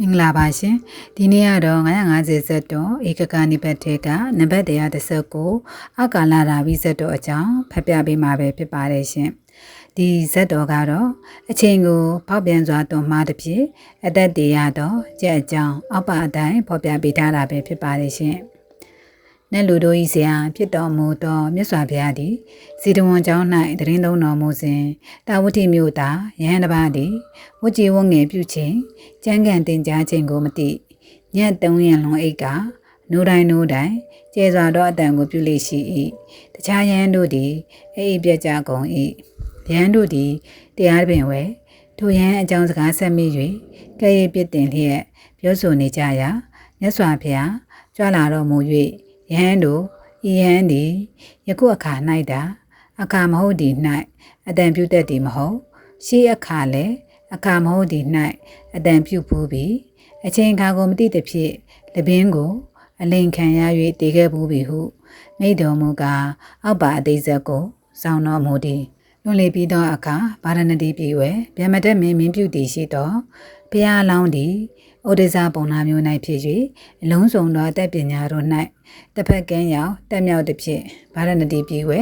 မင်္ဂလာပါရှင်ဒီနေ့ကတော့950ဇက်တော်ဧကကနိဘတ်ထေကနံပါတ်139အကာလာရာဘိဇက်တော်အကြောင်းဖတ်ပြပေးမှာပဲဖြစ်ပါတယ်ရှင်ဒီဇက်တော်ကတော့အချိန်ကိုဖောက်ပြန်စွာတွန်မှားတစ်ဖြစ်အသက်တည်ရတော့ကြက်အကြောင်းအောက်ပါအတိုင်းဖော်ပြပေးထားတာပဲဖြစ်ပါတယ်ရှင် နတ်လူတို့ဤဆရာဖြစ်တော်မူသောမြတ်စွာဘုရားသည်ဇီတဝန်ကျောင်း၌တရင်သုံးတော်မူစဉ်တာဝတိမြို့သားယဟန်တစ်ပါးသည်ဝကြည်ဝငယ်ပြုခြင်းကြမ်းကန်တင်ကြားခြင်းကိုမသိညက်တုံးရံလွန်အိတ်ကနိုးတိုင်းနိုးတိုင်းကျဲစွာသောအတန်ကိုပြုလေရှိ၏တခြားယဟန်တို့သည်အိပ်ပြက်ကြကုန်၏ယဟန်တို့သည်တရားပင်ဝဲထိုယဟန်အကြောင်းစကားဆက်မိ၍ကဲ့ရဲ့ပြစ်တင်လျက်ပြောဆိုနေကြရာမြတ်စွာဘုရားကြွလာတော်မူ၍ ယဟန်တို့ဤယဟန်သည်ယခုအခါ၌တာအခါမဟုတ်သည်၌အတန်ပြုတတ်သည်မဟုတ်ရှေးအခါလည်းအခါမဟုတ်သည်၌အတန်ပြုပူးပြီးအချိန်အခါကိုမသိသဖြင့်လပင်ကို အလိန်ခံရ၍တည်ခဲ့ပူးပြီဟုမိတော်မူကားအောက်ပါအသေးဆက်ကိုစောင်းတော်မူသည် လွန်လေပြီးသောအခါဗာရဏတိပြည်ဝဲဗျမတက်မင်းမင်းပြုတည်ရှိသောဘုရားလောင်းသည်ဩဒိစာပုံနာမျိုး၌ဖြစ်၍အလုံးစုံသောအသက်ပညာတို့၌တစ်ဖက်ကန်းရောက်တက်မြောက်သည်ဖြင့်ဗာရဏတိပြည်ဝဲ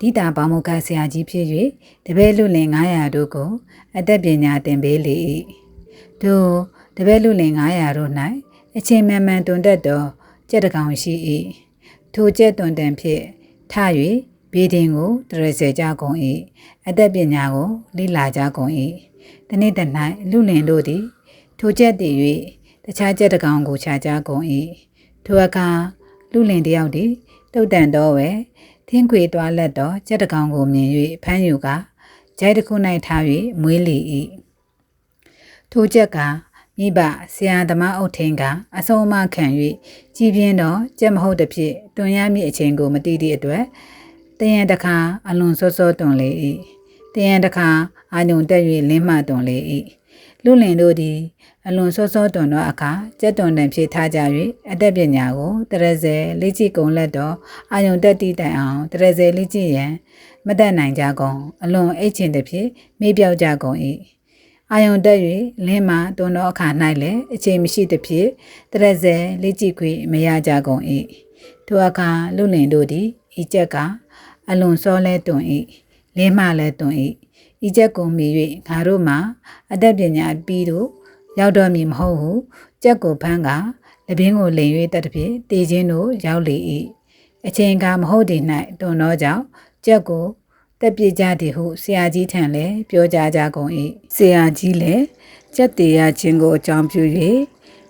ဒိတာဘာမုခဆရာကြီးဖြစ်၍တပည့်လူလင်900တို့ကိုအသက်ပညာသင်ပေးလေ၏တို့တပည့်လူလင်900တို့၌အချိန်မှန်မှန်တွင်တတ်သောကြက်တကောင်ရှိ၏ထိုကြက်တွင်တန်ဖြင့်ထ၍ ဘေးတင်ကိုတရစေကြကုန်၏အသက်ပညာကိုလိလာကြကုန်၏တနေ့တ၌လူလင်တို့သည်ထိုကြက်တည်၍တခြားကြက်တကောင်ကိုခြားကြကုန်၏ထိုအခါလူလင်တယောက်သည်တုတ်တန်တော့ဝဲထင်းခွေသွားလက်တော့ကြက်တကောင်ကိုမြင်၍ဖမ်းယူကဂျိုက်တစ်ခု၌ထား၍မွေးလေ၏ထိုကြက်ကမိဘဆရာသမားအုပ်ထင်းကအဆုံးအမခံ၍ကြည်ပြင်းတော့ကြက်မဟုတ်သည်ဖြင့်တွန်ရမည့်အချိန်ကိုမသိသည့်အတွက် တယံတခါအလွန်စောစောတွန်လေ၏တယံတခါအာညုံတက်၍လင်းမှတွန်လေ၏လူလင်တို့သည်အလွန်စောစောတွန်သောအခါကြက်တွန်တန်ဖြစ်ထားကြ၍အသက်ပညာကိုတရဇယ်လေးကြည့်ကုန်လက်တော့အာယုံတက်တီးတိုင်အောင်တရဇယ်လေးကြည့်ရန်မတတ်နိုင်ကြကုန်အလွန်အိတ်ချင်သည်ဖြင့်မေးပြောက်ကြကုန်၏အာယုံတက်၍လင်းမှတွန်သောအခါ၌လည်းအချိန်မရှိသည်ဖြင့်တရဇယ်လေးကြည့်ခွေမရကြကုန်၏ထိုအခါလူလင်တို့သည်ဤချက်က အလွန်စောလဲတွန်၏လင်းမှလည်းတွန်၏ဤချက်ကိုမြည်၍ငါတို့မှာအသက်ပညာပြီးတို့ရောက်တော်မည်မဟုတ်ဟုကြက်ကိုဖမ်းကလပင်ကိုလိန်၍တတ်သည်ဖြင့်တေခြင်းတို့ရောက်လေ၏အချိန်ကမဟုတ်သည်၌တွန်သောကြောင့်ကြက်ကိုတက်ပြကြသည်ဟုဆရာကြီးထံလည်းပြောကြကြကုန်၏ဆရာကြီးလည်းကြက်တေရခြင်းကိုအကြောင်းပြု၍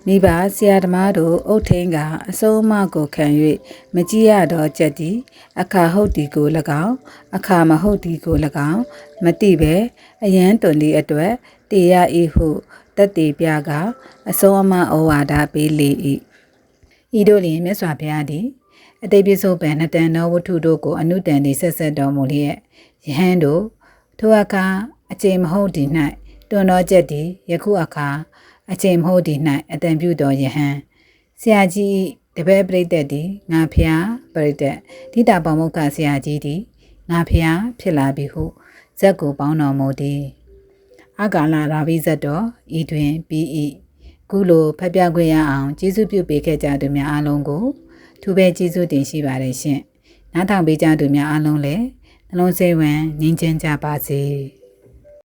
မိဘဆရာသမားတို့အုတ်ထင်းကအစုံအမကိုခံ၍မကြည့်ရတော့ကြက်သည်အခါဟုတ်သည်ကို၎င်းအခါမဟုတ်သည်ကို၎င်းမသိပဲအယမ်းတွန်သည့်အတွက်တေရ၏ဟုတက်တေပြကအစုံအမဩဝါဒပေးလေ၏ဤတို့လျင်မြတ်စွာဘုရားသည်အတိတ်ပြစ္ဆုတ်ပံနှစ်တန်သောဝတ္ထုတို့ကိုအနုတန်သည်ဆက်ဆက်တော်မူလျက်ယဟန်တို့ထိုအခါအချိန်မဟုတ်သည်၌တွန်တော်ချက်သည်ယခုအခါ အချိန်မဟုတ်သည်၌အတန်ပြုတော်ယဟန်ဆရာကြီးတပည့်ပရိသတ်သည်ငါဖျားပရိသတ်ဒိတာပေါမုခဆရာကြီးသည်ငါဖျားဖြစ်လာပြီဟုဇက်ကိုပေါင်းတော်မူသည်အကာလာရာဘိဇတ်တော်ဤတွင်ပြီး၏ခုလိုဖတ်ပြခွင့်ရအောင်ကျေးဇူးပြုပေးခဲ့ကြသူများအားလုံးကိုထူးပဲကျေးဇူးတင်ရှိပါတယ်ရှင်နားထောင်ပေးကြသူများအားလုံးလည်းနှလုံးစိတ်ဝင်ငြိမ်းချမ်းကြပါစေ။